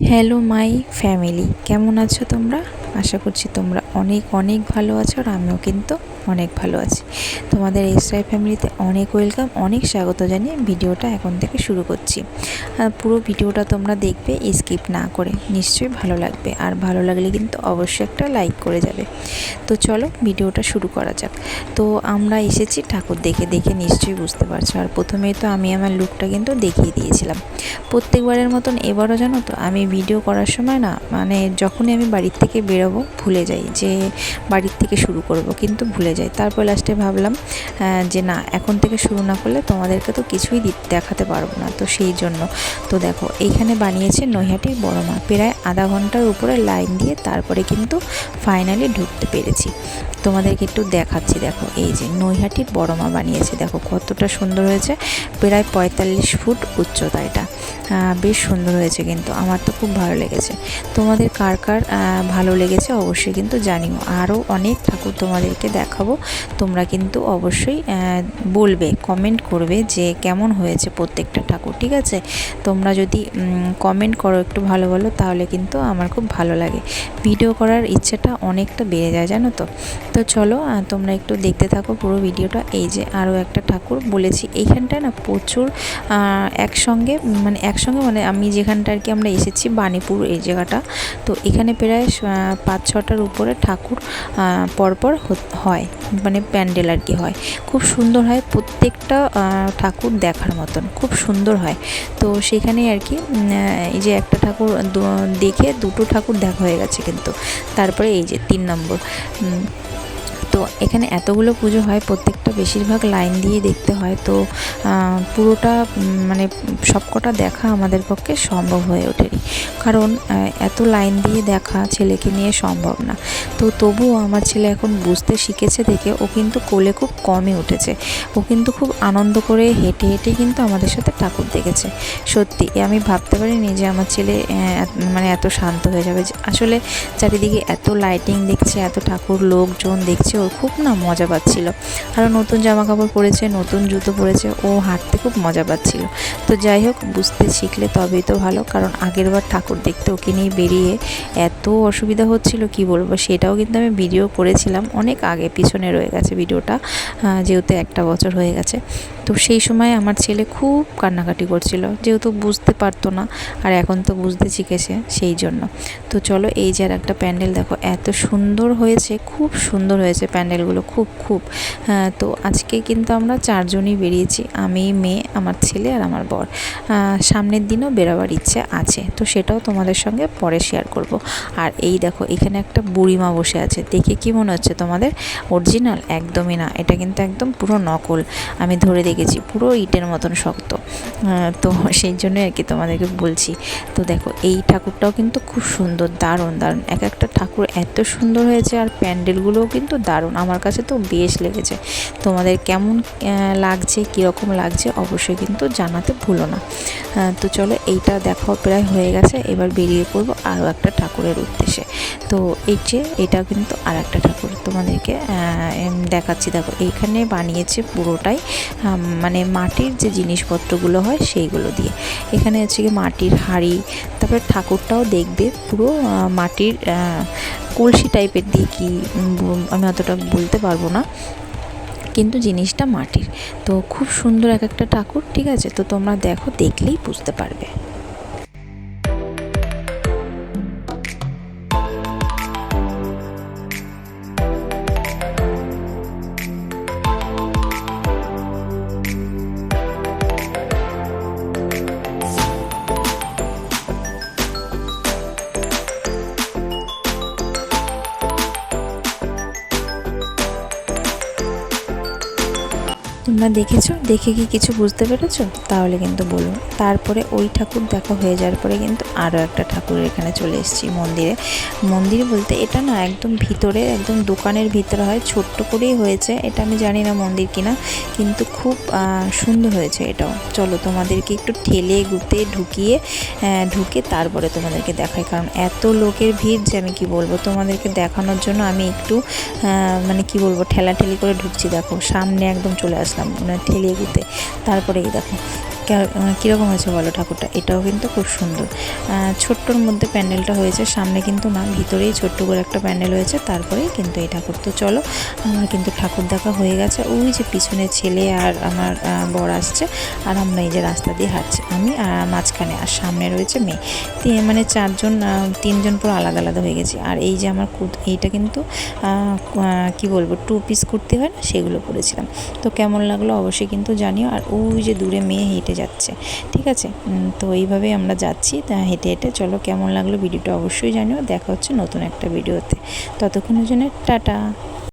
Hello my family কেমন আছো তোমরা? আশা করছি তোমরা অনেক অনেক ভালো আছো আর আমিও কিন্তু অনেক ভালো আছি। তোমাদের এসআই ফ্যামিলিতে অনেক ওয়েলকাম অনেক স্বাগত জানিয়ে ভিডিওটা এখন থেকে শুরু করছি। আর পুরো ভিডিওটা তোমরা দেখবে স্কিপ না করে নিশ্চয়ই ভালো লাগবে। আর ভালো লাগলে কিন্তু অবশ্যই একটা লাইক করে যাবে। তো চলো ভিডিওটা শুরু করা যাক। তো আমরা এসেছি ঠাকুর দেখে দেখে নিশ্চয়ই বুঝতে পারছ। আর প্রথমেই তো আমি আমার লুকটা কিন্তু দেখিয়ে দিয়েছিলাম। প্রত্যেকবারের মতন এবারও জানো তো, আমি ভিডিও করার সময় না মানে যখনই আমি বাড়ির থেকে বেরোবো, ভুলে যাই যে বাড়ির থেকে শুরু করব, কিন্তু ভুলে যাই তারপর লাস্টে ভাবলাম যে না, এখন থেকে শুরু না করলে তোমাদেরকে তো কিছুই দেখাতে পারব না, তো সেই জন্য। তো দেখো, এইখানে বানিয়েছে নৈহাটির বড় মা। প্রায় আধা ঘণ্টার উপরে লাইন দিয়ে তারপরে কিন্তু ফাইনালি ঢুকতে পেরেছি। তোমাদেরকে একটু দেখাচ্ছি, দেখো, এই যে নৈহাটির বড় মা বানিয়েছে। দেখো, কতটা সুন্দর হয়েছে। প্রায় পঁয়তাল্লিশ ফুট উচ্চতা এটা। বেশ সুন্দর হয়েছে কিন্তু, আমার তো খুব ভালো লেগেছে। তোমাদের কার কার ভালো লেগেছে অবশ্যই কিন্তু জানিও। আরও অনেক ঠাকুর তোমাদেরকে দেখাবো। তোমরা কিন্তু অবশ্যই বলবে কমেন্ট করবে যে কেমন হয়েছে প্রত্যেকটা ঠাকুর, ঠিক আছে? তোমরা যদি কমেন্ট করো একটু ভালো ভালো, তাহলে কিন্তু আমার খুব ভালো লাগে। ভিডিও করার ইচ্ছাটা অনেকটা বেড়ে যায়, জানো তো? তো চলো তোমরা একটু দেখতে থাকো পুরো ভিডিওটা এই যে আরও একটা ঠাকুর বলেছি, এইখানটায় না প্রচুর একসঙ্গে মানে একসঙ্গে মানে আমি যেখানটা আর কি আমরা এসেছি, বাণীপুর এই জায়গাটা। তো এখানে প্রায় পাঁচ ছটার উপরে ঠাকুর পরপর হত- হয় মানে প্যান্ডেল আর কি হয়। খুব সুন্দর হয় প্রত্যেকটা ঠাকুর দেখার মতন। খুব সুন্দর হয়। তো সেখানে আর কি এই যে একটা ঠাকুর দেখে দুটো ঠাকুর দেখা হয়ে গেছে কিন্তু। তারপরে এই যে তিন নম্বর। তো এখানে এতগুলো পুজো হয়, প্রত্যেকটা বেশিরভাগ লাইন দিয়ে দেখতে হয়। তো পুরোটা মানে সবকটা দেখা আমাদের পক্ষে সম্ভব হয়ে ওঠেনি। কারণ এত লাইন দিয়ে দেখা ছেলেকে নিয়ে সম্ভব না। তো তবুও আমার ছেলে এখন বুঝতে শিখেছে দেখে, ও কিন্তু কোলে খুব কমই উঠেছে। ও কিন্তু খুব আনন্দ করে হেঁটে হেঁটে কিন্তু আমাদের সাথে ঠাকুর দেখেছে। সত্যি আমি ভাবতে পারিনি যে আমার ছেলে মানে এত শান্ত হয়ে যাবে। আসলে চারিদিকে এত লাইটিং দেখছে, এত ঠাকুর, লোকজন দেখছে। ওর খুব না মজা পাচ্ছিল। আরও নতুন জামা কাপড় পরেছে, নতুন জুতো পরেছে, ও হাঁটতে খুব মজা পাচ্ছিল। তো যাই হোক, বুঝতে শিখলে তবেই তো ভালো, কারণ আগের বার ঠাকুর দেখতে ওকে নিয়ে বেরিয়ে এত অসুবিধা হচ্ছিল, কি বলব? সেটাও কিন্তু আমি ভিডিও করেছিলাম, অনেক আগে, পিছনে রয়ে গেছে ভিডিওটা যেহেতু একটা বছর হয়ে গেছে। তো সেই সময় আমার ছেলে খুব কান্নাকাটি করছিল, যেহেতু বুঝতে পারতো না, আর এখন তো বুঝতে শিখেছে সেই জন্য। তো চলো, এই যে আর একটা প্যান্ডেল, দেখো, এত সুন্দর হয়েছে, খুব সুন্দর হয়েছে। প্যান্ডেলগুলো খুব খুব। হ্যাঁ, তো আজকে কিন্তু আমরা চারজনই বেরিয়েছি। আমি মেয়ে আমার ছেলে আর আমার বর। সামনের দিনও বেরোবার ইচ্ছে আছে তো সেটাও তোমাদের সঙ্গে পরে শেয়ার করব। আর এই দেখো এখানে একটা বুড়িমা বসে আছে। দেখে কি মনে হচ্ছে তোমাদের? অরিজিনাল? একদমই না। এটা কিন্তু একদম পুরো নকল। আমি ধরে দেখেছি পুরো ইটের মতন শক্ত। তো সেই জন্যই আর কি তোমাদেরকে বলছি। তো দেখো এই ঠাকুরটাও কিন্তু খুব সুন্দর দারুণ দারুণ। এক একটা ঠাকুর এত সুন্দর হয়েছে আর প্যান্ডেলগুলোও কিন্তু দারুণ। আমার কাছে তো বেশ লেগেছে। তোমাদের কেমন লাগছে, কীরকম লাগছে অবশ্যই কিন্তু জানাতে ভুলো না। তো চলো এইটা দেখাও প্রায় হয়ে গেছে। এবার বেরিয়ে পড়ব আরও একটা ঠাকুরের উদ্দেশ্যে। তো এই যে এটা কিন্তু আর একটা ঠাকুর তোমাদেরকে দেখাচ্ছি। দেখো, এইখানে বানিয়েছে পুরোটাই মানে মাটির যে জিনিসপত্রগুলো হয় সেইগুলো দিয়ে। এখানে হচ্ছে কি মাটির হাঁড়ি, তারপরে ঠাকুরটাও দেখবে পুরো মাটির কলসি টাইপের দিয়ে কি আমি অতটা বলতে পারব না। কিন্তু জিনিসটা মাটির। তো খুব সুন্দর এক একটা ঠাকুর, ঠিক আছে? তো তোমরা দেখো, দেখলেই বুঝতে পারবে। তোমরা দেখেছ? দেখে কি কিছু বুঝতে পেরেছ? তাহলে কিন্তু বলো তারপরে ওই ঠাকুর দেখা হয়ে যাওয়ার পরে কিন্তু আরও একটা ঠাকুরের এখানে চলে এসেছি মন্দিরে। মন্দির বলতে এটা না একদম ভিতরে, একদম দোকানের ভিতরে হয়। ছোট্ট করেই হয়েছে। এটা আমি জানি না মন্দির কিনা, কিন্তু খুব সুন্দর হয়েছে এটাও। চলো তোমাদেরকে একটু ঠেলে গুতে ঢুকিয়ে ঢুকে তারপরে তোমাদেরকে দেখাই। কারণ এত লোকের ভিড় যে আমি কি বলব? তোমাদেরকে দেখানোর জন্য আমি একটু মানে কি বলব? ঠেলাঠেলি করে ঢুকছি। দেখো, সামনে একদম চলে আসলাম। মানে ঠেলিয়ে দিতে। তারপরে এই দেখো কীরকম হয়েছে বলো ঠাকুরটা? এটাও কিন্তু খুব সুন্দর। ছোট্টর মধ্যে প্যান্ডেলটা হয়েছে। সামনে কিন্তু না ভিতরেই ছোট্ট করে একটা প্যান্ডেল হয়েছে। তারপরেই কিন্তু এই ঠাকুর তো চলো। আমার কিন্তু ঠাকুর দেখা হয়ে গেছে। ওই যে পিছনে ছেলে আর আমার বর আসছে। আর আমরা এই যে রাস্তা দিয়ে হাঁটছি। আমি মাঝখানে আর সামনে রয়েছে মেয়ে। তিন মানে চারজন তিনজন পুরো আলাদা আলাদা হয়ে গেছি। আর এই যে আমার এইটা কিন্তু কি বলব টু পিস কুর্তি হয় না? সেগুলো পরেছিলাম। তো কেমন লাগল অবশ্যই কিন্তু জানিও। আর ওই যে দূরে মেয়ে হেঁটে যাচ্ছে। ঠিক আছে? তো এইভাবেই আমরা যাচ্ছি। তা হেঁটে হেঁটে চলো, কেমন লাগল ভিডিওটা অবশ্যই জানিও। দেখা হচ্ছে নতুন একটা ভিডিওতে। ততক্ষণের জন্য টাটা।